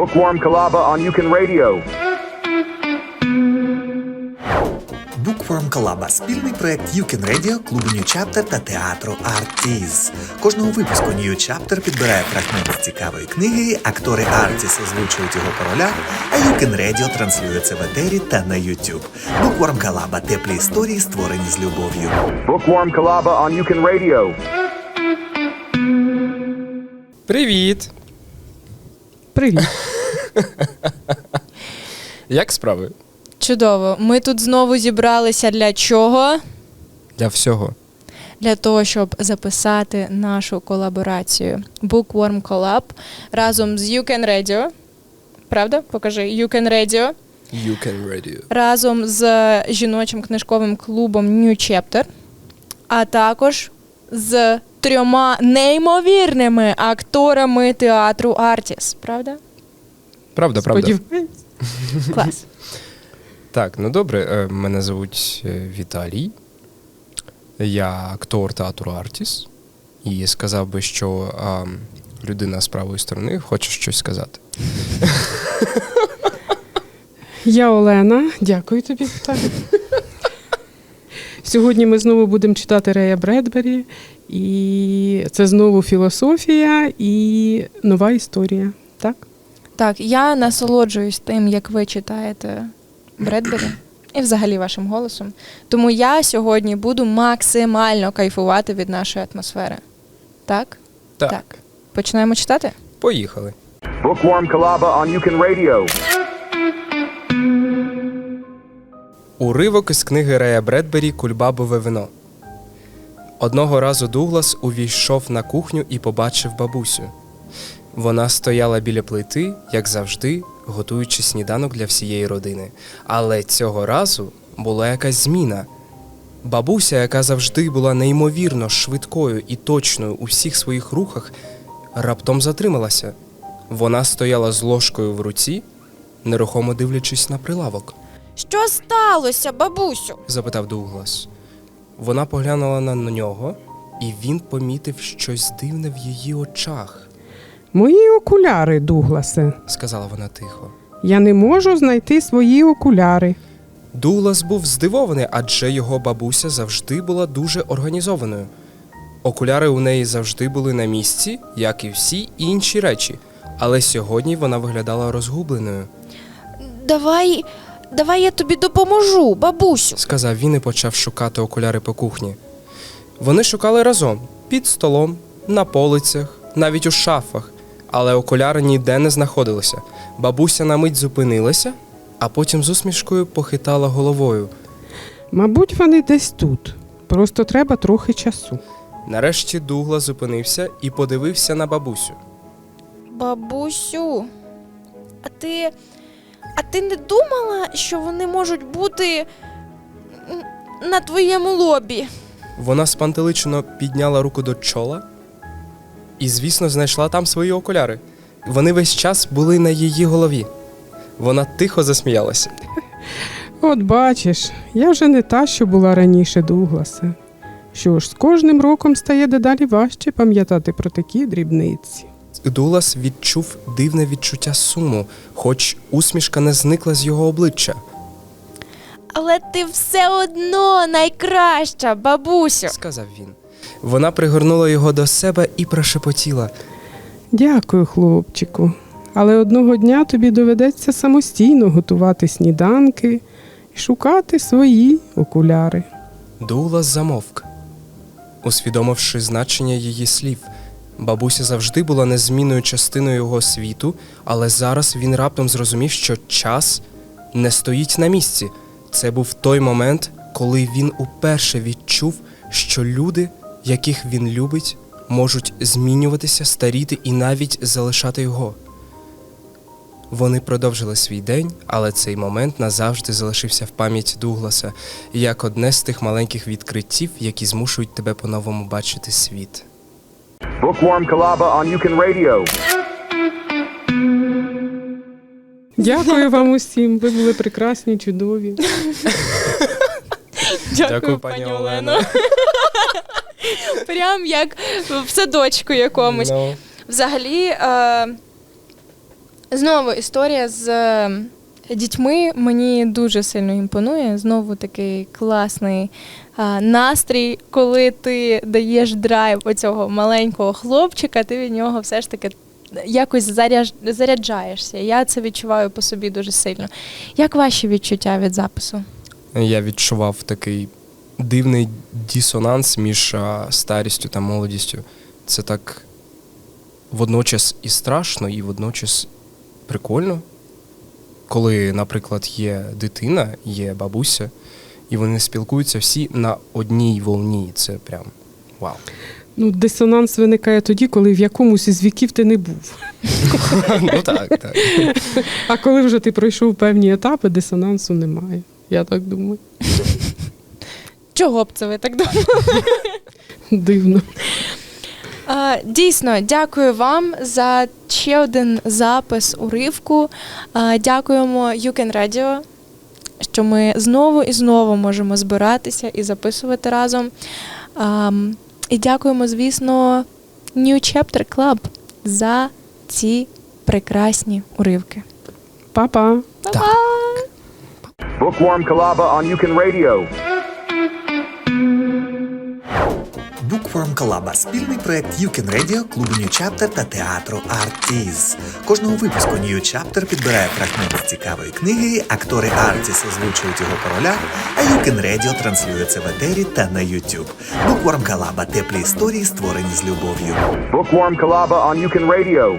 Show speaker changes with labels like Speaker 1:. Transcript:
Speaker 1: Bookworm Kalaba on Yukon Radio.
Speaker 2: Bookworm Collab – спільний проект You Can Radio, клубу New Chapter та театру Artis. Кожного випуску New Chapter підбирає фрагмент з цікавої книги, актори Artis озвучують його по ролях, а You Can Radio транслює це в етері та на YouTube. Bookworm Collab – теплі історії, створені з любов'ю.
Speaker 1: Bookworm Kalaba on Yukon Radio.
Speaker 3: Привіт!
Speaker 4: Привіт.
Speaker 3: Як справи?
Speaker 5: Чудово. Ми тут знову зібралися для чого?
Speaker 3: Для всього.
Speaker 5: Для того, щоб записати нашу колаборацію Bookworm Collab разом з You Can Radio. Правда? Покажи You Can Radio.
Speaker 3: You can radio.
Speaker 5: Разом з жіночим книжковим клубом New Chapter, а також з трьома неймовірними акторами театру Артіс. Правда?
Speaker 3: Правда, правда.
Speaker 5: Клас.
Speaker 3: Так, ну добре, е, мене звуть е, Віталій. Я актор театру Артіс. І сказав би, що а, людина з правої сторони хоче щось сказати.
Speaker 4: Я Олена. Дякую тобі. Сьогодні ми знову будемо читати Рея Бредбері. І це знову філософія і нова історія. Так?
Speaker 5: Так, я насолоджуюсь тим, як ви читаєте Бредбері і взагалі вашим голосом. Тому я сьогодні буду максимально кайфувати від нашої атмосфери. Так?
Speaker 3: Так.
Speaker 5: Починаємо читати?
Speaker 3: Поїхали.
Speaker 1: Bookworm Kalaba on Yukon Radio.
Speaker 3: Уривок із книги Рея Бредбері Кульбабове вино. Одного разу Дуглас увійшов на кухню і побачив бабусю. Вона стояла біля плити, як завжди, готуючи сніданок для всієї родини. Але цього разу була якась зміна. Бабуся, яка завжди була неймовірно швидкою і точною у всіх своїх рухах, раптом затрималася. Вона стояла з ложкою в руці, нерухомо дивлячись на прилавок
Speaker 5: Що сталося, бабусю?
Speaker 3: запитав Дуглас. Вона поглянула на нього, і він помітив щось дивне в її очах,
Speaker 4: Мої окуляри, Дугласе.
Speaker 3: сказала вона тихо.
Speaker 4: Я не можу знайти свої окуляри.
Speaker 3: Дуглас був здивований, адже його бабуся завжди була дуже організованою. Окуляри у неї завжди були на місці, як і всі інші речі, але сьогодні вона виглядала розгубленою,
Speaker 5: Давай, давай я тобі допоможу, бабусю.
Speaker 3: сказав він і почав шукати окуляри по кухні. Вони шукали разом під столом, на полицях, навіть у шафах, але окуляри ніде не знаходилися. Бабуся на мить зупинилася, а потім з усмішкою похитала головою.
Speaker 4: Мабуть, вони десь тут. Просто треба трохи часу.
Speaker 3: Нарешті Дугла зупинився і подивився на бабусю.
Speaker 5: Бабусю, а ти. А ти не думала, що вони можуть бути на твоєму лобі?
Speaker 3: Вона спантеличено підняла руку до чола і, звісно, знайшла там свої окуляри. Вони весь час були на її голові. Вона тихо засміялася.
Speaker 4: От бачиш, я вже не та, що була раніше, Дугласе. Що ж, з кожним роком стає дедалі важче пам'ятати про такі дрібниці.
Speaker 3: Дулас відчув дивне відчуття суму, хоч усмішка не зникла з його обличчя.
Speaker 5: Але ти все одно найкраща, бабусю.
Speaker 3: Сказав він. Вона пригорнула його до себе і прошепотіла.
Speaker 4: Дякую, хлопчику. Але одного дня тобі доведеться самостійно готувати сніданки і шукати свої окуляри.
Speaker 3: Дулас замовк. Усвідомивши значення її слів, бабуся завжди була незмінною частиною його світу, але зараз він раптом зрозумів, що час не стоїть на місці. Це був той момент, коли він уперше відчув, що люди, яких він любить, можуть змінюватися, старіти і навіть залишати його. Вони продовжили свій день, але цей момент назавжди залишився в пам'яті Дугласа як одне з тих маленьких відкриттів, які змушують тебе по-новому бачити світ.
Speaker 1: Bookworm Kalaba on Yukon Radio.
Speaker 4: Дякую вам усім. Ви були прекрасні, чудові.
Speaker 3: Дякую, пані Олено.
Speaker 5: Прям як в садочку якомусь.
Speaker 3: Ну,
Speaker 5: Взагалі, е, Знову історія з е, дітьми мені дуже сильно імпонує. Знову такий класний настрій, коли ти даєш драйв оцього маленького хлопчика, ти від нього все ж таки якось заряджаєшся. Я це відчуваю по собі дуже сильно. Як ваші відчуття від запису?
Speaker 3: Я відчував такий дивний дисонанс між старістю та молодістю. Це так водночас і страшно, і водночас прикольно. Коли, наприклад, є дитина, є бабуся, і вони спілкуються всі на одній волні. Це прям вау.
Speaker 4: Ну, дисонанс виникає тоді, коли в якомусь із віків ти не був.
Speaker 3: Ну так, так.
Speaker 4: А коли вже ти пройшов певні етапи, дисонансу немає. Я так думаю.
Speaker 5: Чого б це ви так думали?
Speaker 4: Дивно.
Speaker 5: Дійсно, дякую вам за ще один запис уривку. Дякуємо You Can Radio, що ми знову і знову можемо збиратися і записувати разом. І дякуємо, звісно, New Chapter Club за ці прекрасні уривки.
Speaker 4: Па-па.
Speaker 3: Так.
Speaker 1: Bookworm Kalaba on Yukon Radio.
Speaker 2: Bookworm Collab – спільний проект You Can Radio, клубу New Chapter та театру Artis. Кожного випуску New Chapter підбирає фрагмент цікавої книги, актори Artis озвучують його короля, а You Can Radio транслюється в етері та на YouTube. Bookworm Collab – теплі історії, створені з любов'ю.
Speaker 1: Bookworm Kalaba on Yukon Radio.